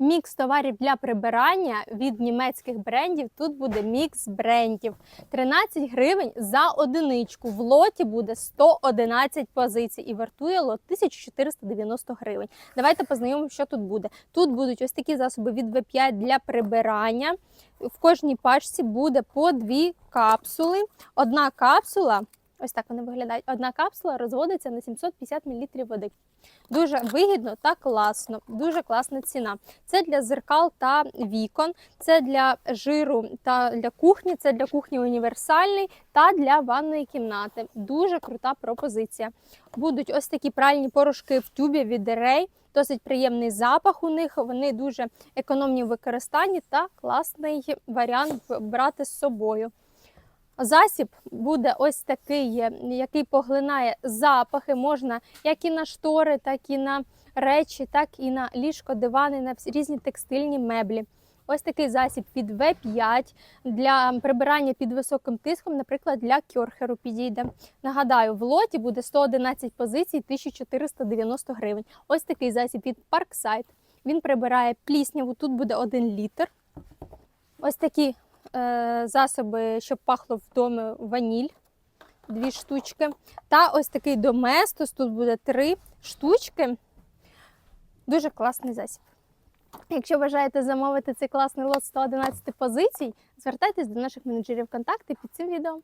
Мікс товарів для прибирання від німецьких брендів. Тут буде мікс брендів. 13 гривень за одиничку. В лоті буде 111 позицій і вартує лот 1490 гривень. Давайте познайомимо, що тут буде. Тут будуть ось такі засоби від V5 для прибирання. В кожній пачці буде по дві капсули. Одна капсула, ось так вони виглядають. Одна капсула розводиться на 750 мл води. Дуже вигідно та класно, дуже класна ціна. Це для зеркал та вікон, це для жиру та для кухні, це для кухні універсальний та для ванної кімнати. Дуже крута пропозиція. Будуть ось такі пральні порошки в тюбі від Рей. Досить приємний запах у них. Вони дуже економні в використанні та класний варіант брати з собою. Засіб буде ось такий, який поглинає запахи. Можна як і на штори, так і на речі, так і на ліжко, дивани, на різні текстильні меблі. Ось такий засіб від В5 для прибирання під високим тиском, наприклад, для кьорхеру підійде. Нагадаю, в лоті буде 111 позицій, 1490 гривень. Ось такий засіб від Parkside. Він прибирає плісняву, тут буде 1 літр. Ось такі засоби, щоб пахло вдома ваніль. Дві штучки. Та ось такий доместос, тут буде три штучки. Дуже класний засіб. Якщо бажаєте замовити цей класний лот 111 позицій, звертайтесь до наших менеджерів контакти під цим відео.